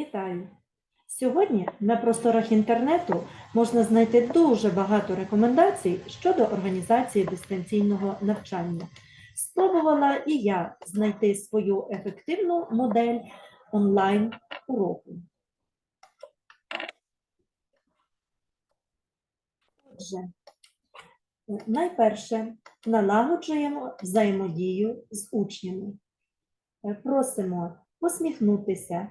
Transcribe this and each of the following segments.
Вітаю! Сьогодні на просторах інтернету можна знайти дуже багато рекомендацій щодо організації дистанційного навчання. Спробувала і я знайти свою ефективну модель онлайн уроку. Отже, найперше налагоджуємо взаємодію з учнями. Просимо посміхнутися,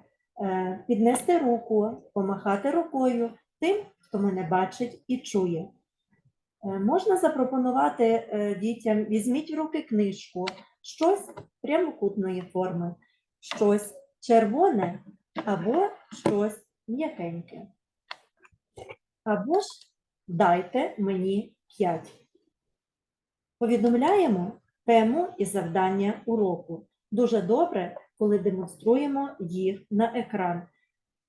піднести руку, помахати рукою тим, хто мене бачить і чує. Е, Можна запропонувати е, дітям, візьміть в руки книжку, щось прямокутної форми, щось червоне або щось м'якеньке. Або ж дайте мені п'ять. Повідомляємо тему і завдання уроку. Дуже добре, коли демонструємо їх на екран.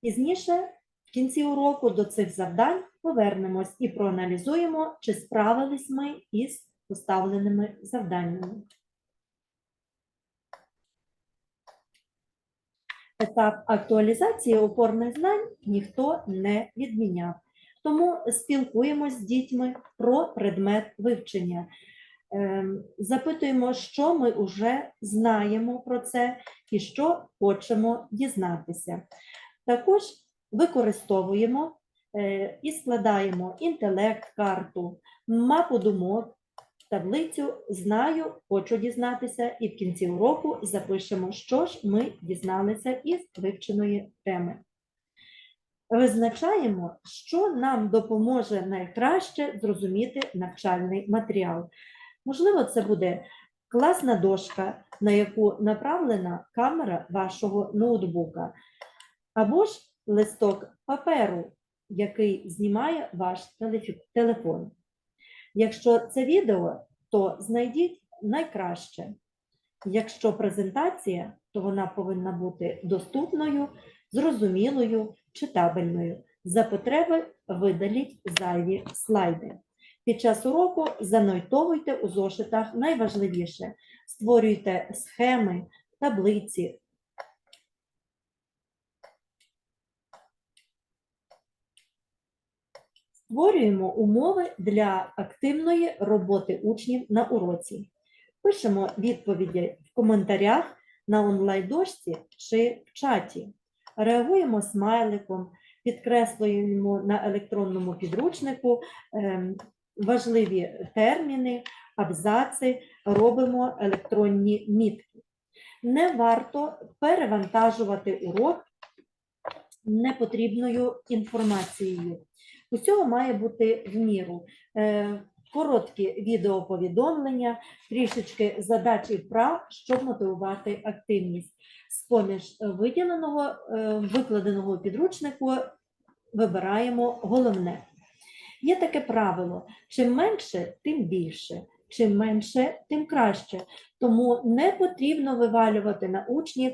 Пізніше, в кінці уроку, до цих завдань повернемось і проаналізуємо, чи справились ми із поставленими завданнями. Етап актуалізації опорних знань ніхто не відміняв. Тому спілкуємось з дітьми про предмет вивчення. Ем, Запитуємо, що ми вже знаємо про це і що хочемо дізнатися. Також використовуємо е, і складаємо інтелект, карту, мапу думок, таблицю Знаю, хочу дізнатися, і в кінці уроку запишемо, що ж ми дізналися із вивченої теми. Визначаємо, що нам допоможе найкраще зрозуміти навчальний матеріал. Можливо, це буде класна дошка, на яку направлена камера вашого ноутбука, або ж листок паперу, який знімає ваш телефон. Якщо це відео, то знайдіть найкраще. Якщо презентація, то вона повинна бути доступною, зрозумілою, читабельною. За потреби видаліть зайві слайди. Під час уроку занотовуйте у зошитах найважливіше. Створюйте схеми, таблиці. Створюємо умови для активної роботи учнів на уроці. Пишемо відповіді в коментарях на онлайн-дошці чи в чаті. Реагуємо смайликом, підкреслюємо на електронному підручнику ем, важливі терміни, абзаци, робимо електронні мітки. Не варто перевантажувати урок непотрібною інформацією. Усього має бути в міру. Е, Короткі відеоповідомлення, трішечки задач і вправ, щоб мотивувати активність. З-поміж виділеного, е, викладеного підручнику вибираємо головне. Є таке правило: чим менше, тим більше, чим менше, тим краще. Тому не потрібно вивалювати на учнів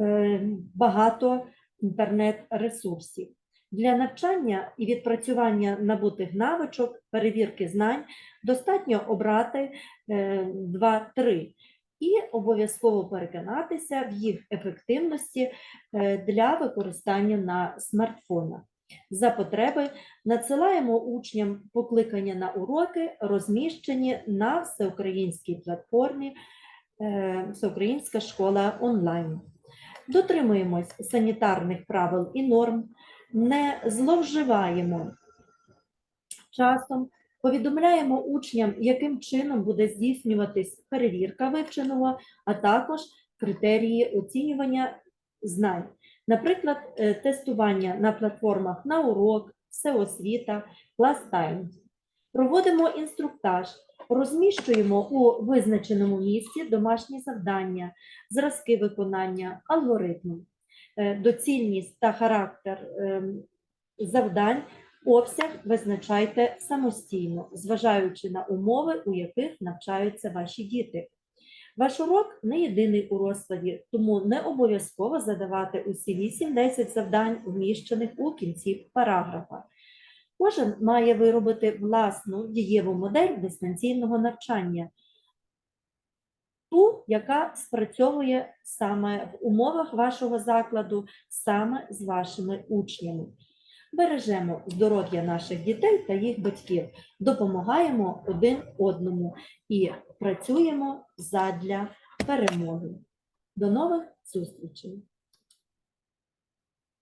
е, багато інтернет-ресурсів. Для навчання і відпрацювання набутих навичок, перевірки знань достатньо обрати 2-3 і обов'язково переконатися в їх ефективності е, для використання на смартфонах. За потреби надсилаємо учням покликання на уроки, розміщені на всеукраїнській платформі е, Всеукраїнська школа онлайн. Дотримуємось санітарних правил і норм, не зловживаємо часом, повідомляємо учням, яким чином буде здійснюватись перевірка вивченого, а також критерії оцінювання знань. Наприклад, е, тестування на платформах на урок, всеосвіта, клас-тайм. Проводимо інструктаж, розміщуємо у визначеному місці домашні завдання, зразки виконання, алгоритми. Е, Доцільність та характер ем, завдань, обсяг визначайте самостійно, зважаючи на умови, у яких навчаються ваші діти. Ваш урок не єдиний у розкладі, тому не обов'язково задавати усі 8-10 завдань, вміщених у кінці параграфа. Кожен має виробити власну дієву модель дистанційного навчання. ту, яка спрацьовує саме в умовах вашого закладу, саме з вашими учнями. Бережемо здоров'я наших дітей та їх батьків, допомагаємо один одному і працюємо задля перемоги. До нових зустрічей!